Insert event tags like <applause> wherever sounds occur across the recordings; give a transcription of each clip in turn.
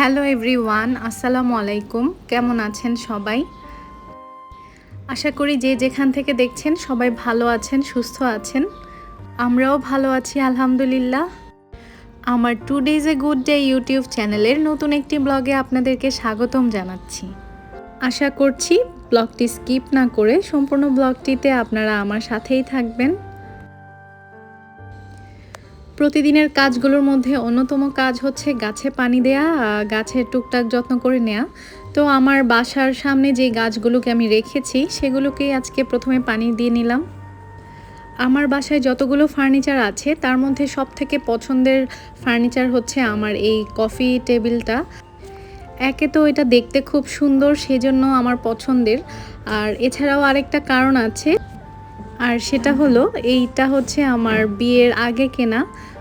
Hello everyone, আসসালামু আলাইকুম। কেমন আছেন সবাই? আশা করি যে যেখান থেকে দেখছেন সবাই ভালো আছেন, সুস্থ আছেন। আমরাও ভালো আছি, আলহামদুলিল্লাহ। আমার two days a good day YouTube চ্যানেলের নতুন একটি ব্লগে আপনাদেরকে স্বাগতম জানাচ্ছি। আশা করছি ব্লগটি স্কিপ না করে সম্পূর্ণ ব্লগটিতে আপনারা আমার সাথেই থাকবেন। প্রতিদিনের কাজগুলোর মধ্যে অন্যতম কাজ হচ্ছে গাছে পানি দেয়া গাছের টুকটাক যত্ন করে নেওয়া তো আমার বাসার সামনে যে গাছগুলোকে আমি রেখেছি সেগুলোকেই আজকে প্রথমে পানি দিয়ে নিলাম। আমার বাসায় যতগুলো ফার্নিচার আছে, তার মধ্যে সব থেকে পছন্দের ফার্নিচার হচ্ছে আমার এই কফি টেবিলটা। একে তো এটা দেখতে খুব সুন্দর, সেজন্য আমার পছন্দের। আর এছাড়াও আরেকটা কারণ আছে, আর সেটা হলো এইটা হচ্ছে আমার বিয়ের আগে কেনা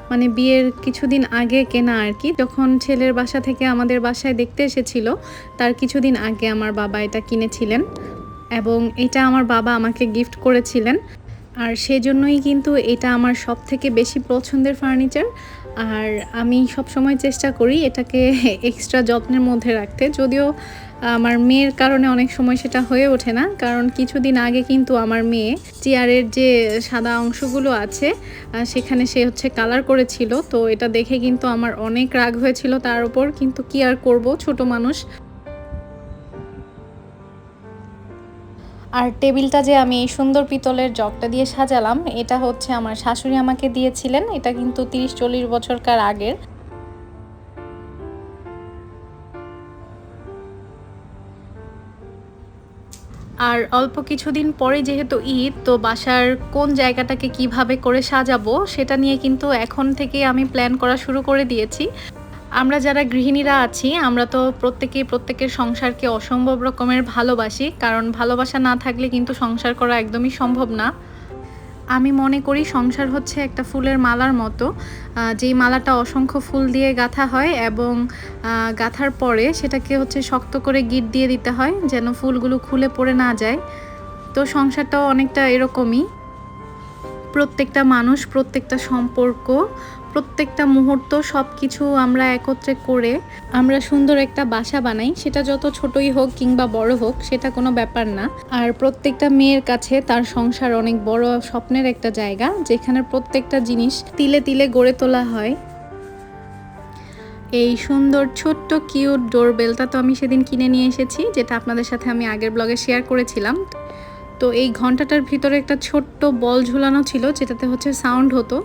মানে বিয়ের কিছুদিন আগে কেনা আর কি, যখন ছেলের বাসা থেকে আমাদের বাসায় দেখতে এসেছিল, তার কিছুদিন আগে আমার বাবা এটা কিনেছিলেন এবং এটা আমার বাবা আমাকে গিফট করেছিলেন। আর সেজন্যই কিন্তু এটা আমার সব থেকে বেশি পছন্দের ফার্নিচার আর আমি সব সময় চেষ্টা করি এটাকে <laughs> এক্সট্রা যত্নের মধ্যে রাখতে। যদিও আমার মেয়ের কারণে অনেক সময় সেটা হয়ে ওঠে না। কারণ কিছুদিন আগে কিন্তু আমার মেয়ে চেয়ারের যে সাদা অংশগুলো আছে সেখানে সে হচ্ছে কালার করেছিল। তো এটা দেখে কিন্তু আমার অনেক রাগ হয়েছিল তার উপর। কিন্তু কি আর করব, ছোট মানুষ। আর টেবিলটা যে আমি এই সুন্দর পিতলের জগটা দিয়ে সাজালাম, এটা হচ্ছে আমার শাশুড়ি আমাকে দিয়েছিলেন। এটা কিন্তু তিরিশ চল্লিশ বছরকার আগের। আর অল্প কিছুদিন পরে যেহেতু ঈদ, তো বাসার কোন জায়গাটাকে কীভাবে করে সাজাবো সেটা নিয়ে কিন্তু এখন থেকে আমি প্ল্যান করা শুরু করে দিয়েছি। আমরা যারা গৃহিণীরা আছি, আমরা তো প্রত্যেকেই প্রত্যেকের সংসারকে অসম্ভব রকমের ভালোবাসি, কারণ ভালোবাসা না থাকলে কিন্তু সংসার করা একদমই সম্ভব না। আমি মনে করি সংসার হচ্ছে একটা ফুলের মালার মতো। যেই মালাটা অসংখ্য ফুল দিয়ে গাঁথা হয় এবং গাঁথার পরে সেটাকে হচ্ছে শক্ত করে গিট দিয়ে দিতে হয় যেন ফুলগুলো খুলে পড়ে না যায়। তো সংসারটাও অনেকটা এরকমই। প্রত্যেকটা মানুষ, প্রত্যেকটা সম্পর্ক প্রত্যেকটা মুহূর্ত সব কিছু আমরা একত্রে করে আমরা সুন্দর একটা বাসা বানাই। সেটা যত ছোটই হোক কিংবা বড় হোক, সেটা কোনো ব্যাপার না। আর প্রত্যেকটা মেয়ের কাছে তার সংসার অনেক বড় স্বপ্নের একটা জায়গা, যেখানে প্রত্যেকটা জিনিস তিলে তিলে গড়ে তোলা হয়। এই সুন্দর ছোট্ট কিউট ডোরবেলটা তো আমি সেদিন কিনে নিয়ে এসেছি, যেটা আপনাদের সাথে আমি আগের ব্লগে শেয়ার করেছিলাম। তো এই ঘন্টাটার ভিতরে একটা ছোট্ট বল ঝুলানো ছিল, যেটাতে হচ্ছে সাউন্ড হতো।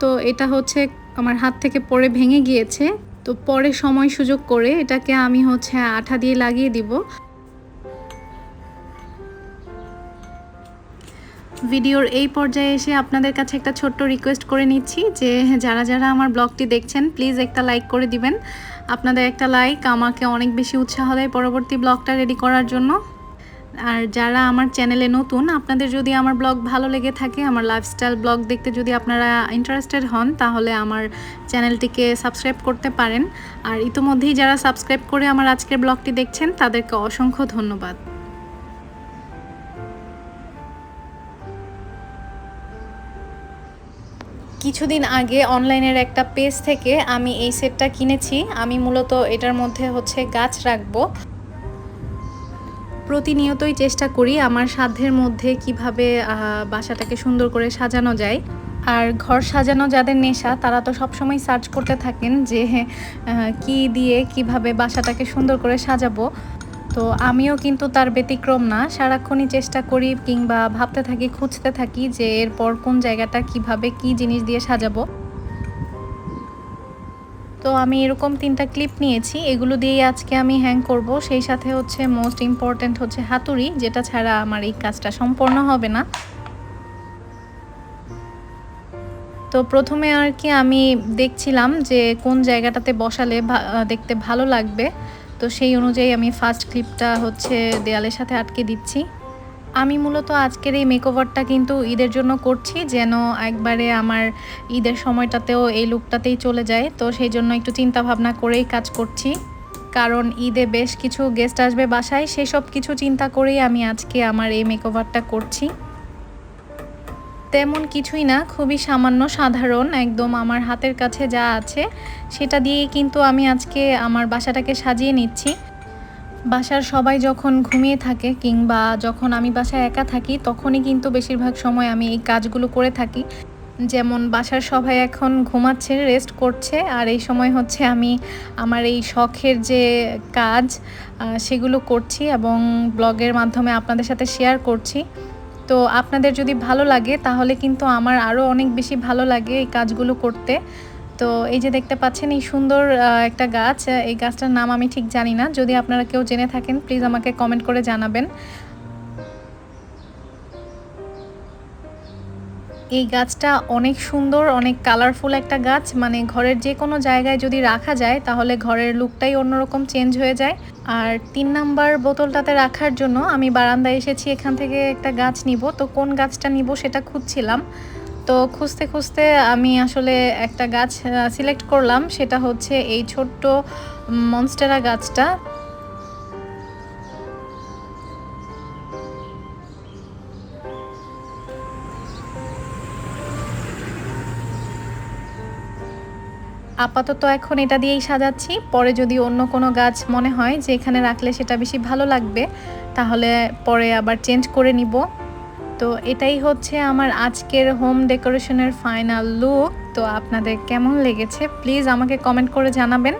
তো এটা হচ্ছে আমার হাত থেকে পড়ে ভেঙে গিয়েছে। তো পরে সময় সুযোগ করে এটাকে আমি হচ্ছে আঠা দিয়ে লাগিয়ে দিব। ভিডিওর এই পর্যায়ে এসে আপনাদের কাছে একটা ছোট্ট রিকোয়েস্ট করে নিচ্ছি যে, যারা যারা আমার ব্লগটি দেখছেন প্লিজ একটা লাইক করে দিবেন। আপনাদের একটা লাইক আমাকে অনেক বেশি উৎসাহ দেয় পরবর্তী ব্লগটা রেডি করার জন্য। আর যারা আমার চ্যানেলে নতুন, আপনাদের যদি আমার ব্লগ ভালো লেগে থাকে, আমার লাইফস্টাইল ব্লগ দেখতে যদি আপনারা ইন্টারেস্টেড হন, তাহলে আমার চ্যানেলটিকে সাবস্ক্রাইব করতে পারেন। আর ইতোমধ্যেই যারা সাবস্ক্রাইব করে আমার আজকের ব্লগটি দেখছেন, তাদেরকে অসংখ্য ধন্যবাদ। কিছুদিন আগে অনলাইনের একটা পেজ থেকে আমি এই সেটটা কিনেছি। আমি মূলত এটার মধ্যে হচ্ছে গাছ রাখব। প্রতিনিয়তই চেষ্টা করি আমার সাধ্যের মধ্যে কীভাবে বাসাটাকে সুন্দর করে সাজানো যায়। আর ঘর সাজানো যাদের নেশা, তারা তো সবসময় সার্চ করতে থাকেন যে কি দিয়ে কীভাবে বাসাটাকে সুন্দর করে সাজাবো। তো আমিও কিন্তু তার ব্যতিক্রম না। সারাক্ষণই চেষ্টা করি কিংবা ভাবতে থাকি, খুঁজতে থাকি যে এরপর কোন জায়গাটা কীভাবে কি জিনিস দিয়ে সাজাবো। তো আমি এরকম তিনটা ক্লিপ নিয়েছি। এগুলো দিয়েই আজকে আমি হ্যাং করব। সেই সাথে হচ্ছে মোস্ট ইম্পর্ট্যান্ট হচ্ছে হাতুড়ি, যেটা ছাড়া আমার এই কাজটা সম্পূর্ণ হবে না। তো প্রথমে আর কি আমি দেখছিলাম যে কোন জায়গাটাতে বসালে দেখতে ভালো লাগবে। তো সেই অনুযায়ী আমি ফার্স্ট ক্লিপটা হচ্ছে দেয়ালের সাথে আটকে দিচ্ছি। আমি মূলত আজকের এই মেকওভারটা কিন্তু ঈদের জন্য করছি, যেন একবারে আমার ঈদের সময়টাতেও এই লুকটাতেই চলে যায়। তো সেই জন্য একটু চিন্তা ভাবনা করেই কাজ করছি। কারণ ঈদে বেশ কিছু গেস্ট আসবে বাসায়, সেসব কিছু চিন্তা করেই আমি আজকে আমার এই মেকওভারটা করছি। তেমন কিছুই না, খুবই সামান্য, সাধারণ, একদম আমার হাতের কাছে যা আছে, সেটা দিয়েই কিন্তু আমি আজকে আমার বাসাটাকে সাজিয়ে নিচ্ছি। বাসার সবাই যখন ঘুমিয়ে থাকে কিংবা যখন আমি বাসায় একা থাকি, তখনই কিন্তু বেশিরভাগ সময় আমি এই কাজগুলো করে থাকি। যেমন বাসার সবাই এখন ঘুমাচ্ছে রেস্ট করছে, আর এই সময় হচ্ছে আমি আমার এই শখের যে কাজ সেগুলো করছি এবং ব্লগের মাধ্যমে আপনাদের সাথে শেয়ার করছি। তো আপনাদের যদি ভালো লাগে, তাহলে কিন্তু আমার আরও অনেক বেশি ভালো লাগে এই কাজগুলো করতে। তো এই যে দেখতে পাচ্ছেন, এই সুন্দর একটা গাছ। এই গাছটার নাম আমি ঠিক জানি না। যদি আপনারা কেউ জেনে থাকেন প্লিজ আমাকে কমেন্ট করে জানাবেন। এই গাছটা অনেক সুন্দর, অনেক কালারফুল একটা গাছ। মানে ঘরের যে কোনো জায়গায় যদি রাখা যায়, তাহলে ঘরের লুকটাই অন্যরকম চেঞ্জ হয়ে যায়। আর তিন নাম্বার বোতলটাতে রাখার জন্য আমি বারান্দায় এসেছি, এখান থেকে একটা গাছ নিব। তো কোন গাছটা নিব সেটা খুঁজছিলাম। তো খুঁজতে খুঁজতে আমি আসলে একটা গাছ সিলেক্ট করলাম। সেটা হচ্ছে এই ছোট্ট মনস্টেরা গাছটা। আপাতত এখন এটা দিয়েই সাজাচ্ছি। পরে যদি অন্য কোনো গাছ মনে হয় যে এখানে রাখলে সেটা বেশি ভালো লাগবে, তাহলে পরে আবার চেঞ্জ করে নিব। তো এটাই হচ্ছে আমার আজকের হোম ডেকোরেশনের ফাইনাল লুক তো আপনাদের কেমন লেগেছে? প্লিজ আমাকে কমেন্ট করে জানাবেন।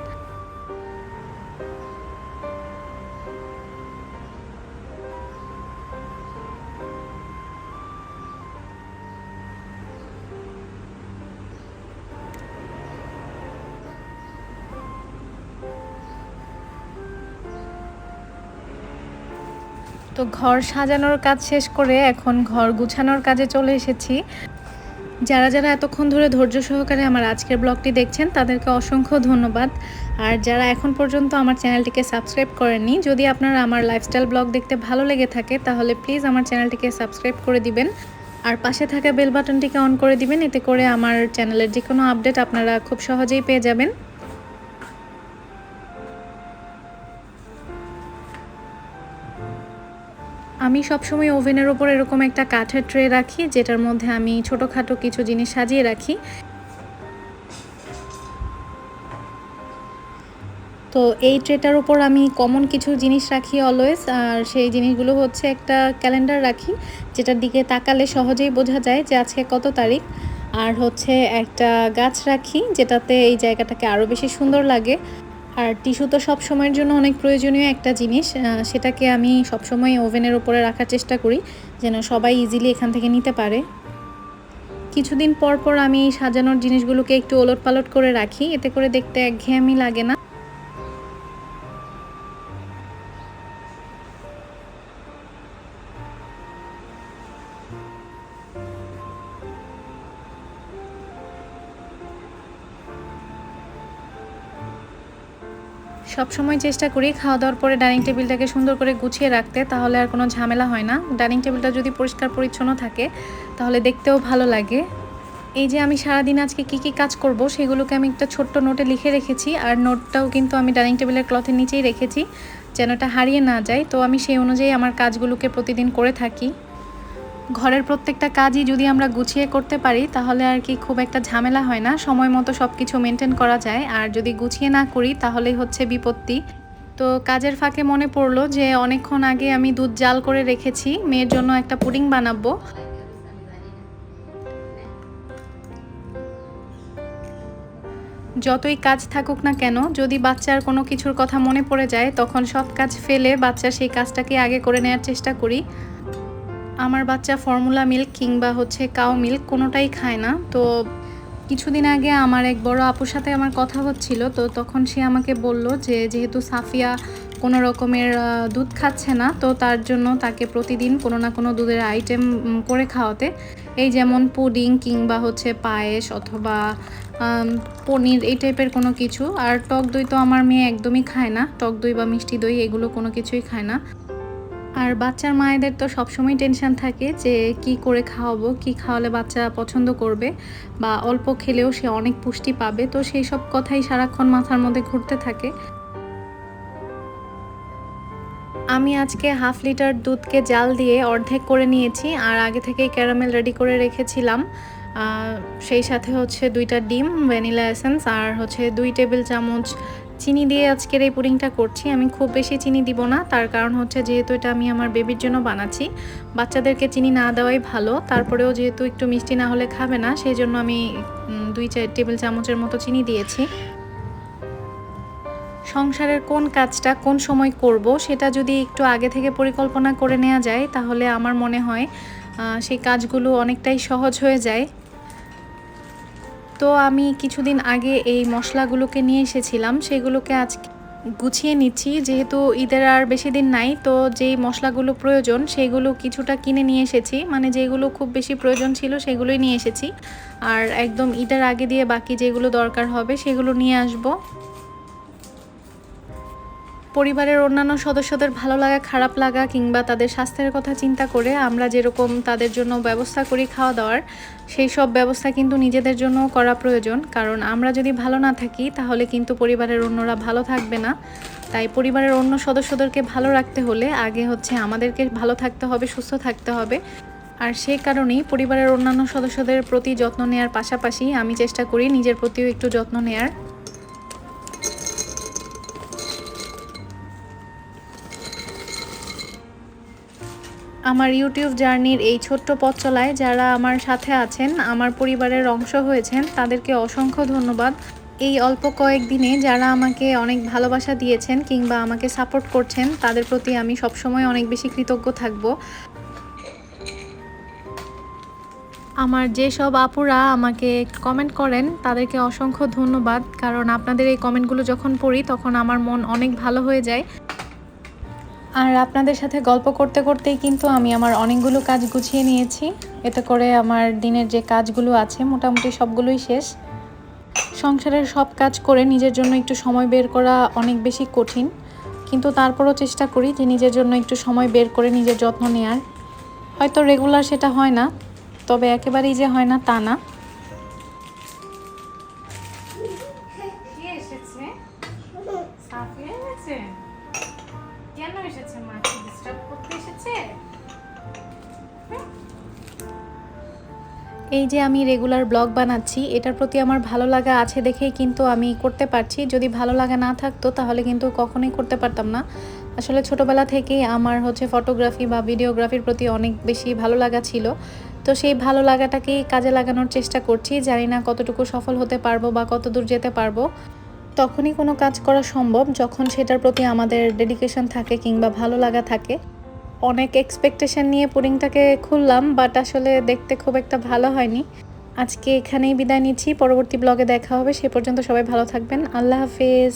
তো ঘর সাজানোর কাজ শেষ করে এখন ঘর গুছানোর কাজে চলে এসেছি। যারা যারা এতক্ষণ ধরে ধৈর্য সহকারে আমার আজকের ব্লগটি দেখছেন, তাদেরকে অসংখ্য ধন্যবাদ। আর যারা এখন পর্যন্ত আমার চ্যানেলটিকে সাবস্ক্রাইব করেননি, যদি আপনারা আমার লাইফস্টাইল ব্লগ দেখতে ভালো লেগে থাকে, তাহলে প্লিজ আমার চ্যানেলটিকে সাবস্ক্রাইব করে দিবেন। আর পাশে থাকা বেল বাটনটিকে অন করে দিবেন, এতে করে আমার চ্যানেলের যে কোনো আপডেট আপনারা খুব সহজেই পেয়ে যাবেন। আমি সবসময় ওভেনের ওপর এরকম একটা কাঠের ট্রে রাখি, যেটার মধ্যে আমি ছোটোখাটো কিছু জিনিস সাজিয়ে রাখি। তো এই ট্রেটার উপর আমি কমন কিছু জিনিস রাখি অলওয়েজ আর সেই জিনিসগুলো হচ্ছে একটা ক্যালেন্ডার রাখি, যেটার দিকে তাকালে সহজেই বোঝা যায় যে আজকে কত তারিখ। আর হচ্ছে একটা গাছ রাখি, যেটাতে এই জায়গাটাকে আরও বেশি সুন্দর লাগে। আর টিস্যু তো সব সময়ের জন্য অনেক প্রয়োজনীয় একটা জিনিস সেটাকে আমি সবসময় ওভেনের ওপরে রাখার চেষ্টা করি, যেন সবাই ইজিলি এখান থেকে নিতে পারে। কিছুদিন পর পর আমি সাজানোর জিনিসগুলোকে একটু ওলট পালট করে রাখি, এতে করে দেখতে একঘেয়েমি লাগে না। সব সময় চেষ্টা করি খাওয়া দাওয়ার পরে ডাইনিং টেবিলটাকে সুন্দর করে গুছিয়ে রাখতে, তাহলে আর কোনো ঝামেলা হয় না। ডাইনিং টেবিলটা যদি পরিষ্কার পরিচ্ছন্ন থাকে, তাহলে দেখতেও ভালো লাগে। এই যে আমি সারাদিন আজকে কি কি কাজ করব, সেগুলোকে আমি একটা ছোট্ট নোটে লিখে রেখেছি, আর নোটটাও কিন্তু আমি ডাইনিং টেবিলের ক্লথের নিচেই রেখেছি, যেন এটা হারিয়ে না যায়। তো আমি সেই অনুযায়ী আমার কাজগুলোকে প্রতিদিন করে থাকি। ঘরের প্রত্যেকটা কাজই যদি আমরা গুছিয়ে করতে পারি, তাহলে আর কি খুব একটা ঝামেলা হয় না। সময় মতো সব কিছু মেনটেন করা যায়। আর যদি গুছিয়ে না করি, তাহলেই হচ্ছে বিপত্তি। তো কাজের ফাঁকে মনে পড়ল যে, অনেকক্ষণ আগে আমি দুধ জাল করে রেখেছি। মেয়ের জন্য একটা পুডিং বানাবো। যতই কাজ থাকুক না কেন, যদি বাচ্চার কোনো কিছুর কথা মনে পড়ে যায়, তখন সব কাজ ফেলে বাচ্চা সেই কাজটাকে আগে করে নেওয়ার চেষ্টা করি। আমার বাচ্চা ফর্মুলা মিল্ক কিংবা হচ্ছে কাউ মিল্ক কোনোটাই খায় না। তো কিছুদিন আগে আমার এক বড় আপুর সাথে আমার কথা হচ্ছিল, তো তখন সে আমাকে বলল যে যেহেতু সাফিয়া কোনো রকমের দুধ খাচ্ছে না, তো তার জন্য তাকে প্রতিদিন কোনো না কোনো দুধের আইটেম করে খাওয়াতে। এই যেমন পুডিং কিংবা হচ্ছে পায়েস অথবা পনির এই টাইপের কোনো কিছু। আর টক দই তো আমার মেয়ে একদমই খায় না, টক দই বা মিষ্টি দই এগুলো কোনো কিছুই খায় না। আর বাচ্চার মায়েদের তো সবসময় টেনশন থাকে যে কি করে খাওয়াবো, কি খাওয়ালে বাচ্চা পছন্দ করবে বা অল্প খেলেও সে অনেক পুষ্টি পাবে। তো সেই সব কথাই সারাক্ষণ মাথার মধ্যে ঘুরতে থাকে। আমি আজকে হাফ লিটার দুধকে জাল দিয়ে অর্ধেক করে নিয়েছি আর আগে থেকেই ক্যারামেল রেডি করে রেখেছিলাম। সেই সাথে হচ্ছে দুইটা ডিম, ভ্যানিলা এসেন্স আর হচ্ছে দুই টেবিল চামচ চিনি দিয়ে আজকের এই পুডিংটা করছি। আমি খুব বেশি চিনি দিব না। তার কারণ হচ্ছে যেহেতু এটা আমি আমার বেবির জন্য বানাচ্ছি, বাচ্চাদেরকে চিনি না দেওয়াই ভালো। তারপরেও যেহেতু একটু মিষ্টি না হলে খাবে না সেই জন্য আমি দুই চার টেবিল চামচের মতো চিনি দিয়েছি। সংসারের কোন কাজটা কোন সময় করব সেটা যদি একটু আগে থেকে পরিকল্পনা করে নেওয়া যায়, তাহলে আমার মনে হয় সেই কাজগুলো অনেকটাই সহজ হয়ে যায়। তো আমি কিছুদিন আগে এই মশলাগুলোকে নিয়ে এসেছিলাম। সেগুলোকে আজকে গুছিয়ে নিচ্ছি। যেহেতু ঈদের আর বেশি দিন নাই, তো যেই মশলাগুলো প্রয়োজন, সেগুলো কিছুটা কিনে নিয়ে এসেছি। মানে যেগুলো খুব বেশি প্রয়োজন ছিল, সেগুলোই নিয়ে এসেছি। আর একদম ঈদের আগে দিয়ে বাকি যেগুলো দরকার হবে, সেগুলো নিয়ে আসব। পরিবারের অন্যান্য সদস্যদের ভালো লাগা, খারাপ লাগা কিংবা তাদের স্বাস্থ্যের কথা চিন্তা করে আমরা যেরকম তাদের জন্য ব্যবস্থা করি খাওয়া দাওয়ার, সেই সব ব্যবস্থা কিন্তু নিজেদের জন্য করা প্রয়োজন। কারণ আমরা যদি ভালো না থাকি, তাহলে কিন্তু পরিবারের অন্যরা ভালো থাকবে না। তাই পরিবারের অন্য সদস্যদেরকে ভালো রাখতে হলে আগে হচ্ছে আমাদেরকে ভালো থাকতে হবে, সুস্থ থাকতে হবে। আর সেই কারণেই পরিবারের অন্যান্য সদস্যদের প্রতি যত্ন নেওয়ার পাশাপাশি আমি চেষ্টা করি নিজের প্রতিও একটু যত্ন নেয়ার। আমার ইউটিউব জার্নির এই ছোট্ট পথ চলায় যারা আমার সাথে আছেন, আমার পরিবারের অংশ হয়েছেন, তাদেরকে অসংখ্য ধন্যবাদ। এই অল্প কয়েকদিনে যারা আমাকে অনেক ভালোবাসা দিয়েছেন কিংবা আমাকে সাপোর্ট করছেন, তাদের প্রতি আমি সবসময় অনেক বেশি কৃতজ্ঞ থাকব। আমার যেসব আপুরা আমাকে কমেন্ট করেন, তাদেরকে অসংখ্য ধন্যবাদ, কারণ আপনাদের এই কমেন্টগুলো যখন পড়ি, তখন আমার মন অনেক ভালো হয়ে যায়। আর আপনাদের সাথে গল্প করতে করতেই কিন্তু আমি আমার অনেকগুলো কাজ গুছিয়ে নিয়েছি। এতে করে আমার দিনের যে কাজগুলো আছে, মোটামুটি সবগুলোই শেষ। সংসারের সব কাজ করে নিজের জন্য একটু সময় বের করা অনেক বেশি কঠিন। কিন্তু তারপরও চেষ্টা করি যে নিজের জন্য একটু সময় বের করে নিজের যত্ন নেওয়ার হয়তো রেগুলার সেটা হয় না, তবে একেবারেই যে হয় না, তা না। কেন এসেছে ডিস্টার্ব করতে এসেছে? এই যে আমি রেগুলার ব্লগ বানাচ্ছি, এটার প্রতি আমার ভালো লাগা আছে দেখেই কিন্তু আমি করতে পারছি। যদি ভালো লাগা না থাকতো, তাহলে কিন্তু কখনোই করতে পারতাম না। আসলে ছোটবেলা থেকেই আমার হচ্ছে ফটোগ্রাফি বা ভিডিওগ্রাফির প্রতি অনেক বেশি ভালো লাগা ছিল। তো সেই ভালো লাগাটাকেই কাজে লাগানোর চেষ্টা করছি। জানি না কতটুকু সফল হতে পারব বা কত দূর যেতে পারব। তখনই কোনো কাজ করা সম্ভব যখন সেটার প্রতি আমাদের ডেডিকেশন থাকে কিংবা ভালো লাগা থাকে। অনেক এক্সপেকটেশন নিয়ে পুডিংটাকে খুললাম বাট আসলে দেখতে খুব একটা ভালো হয়নি। আজকে এখানেই বিদায় নিচ্ছি, পরবর্তী ব্লগে দেখা হবে, সে পর্যন্ত সবাই ভালো থাকবেন। আল্লাহ হাফিজ।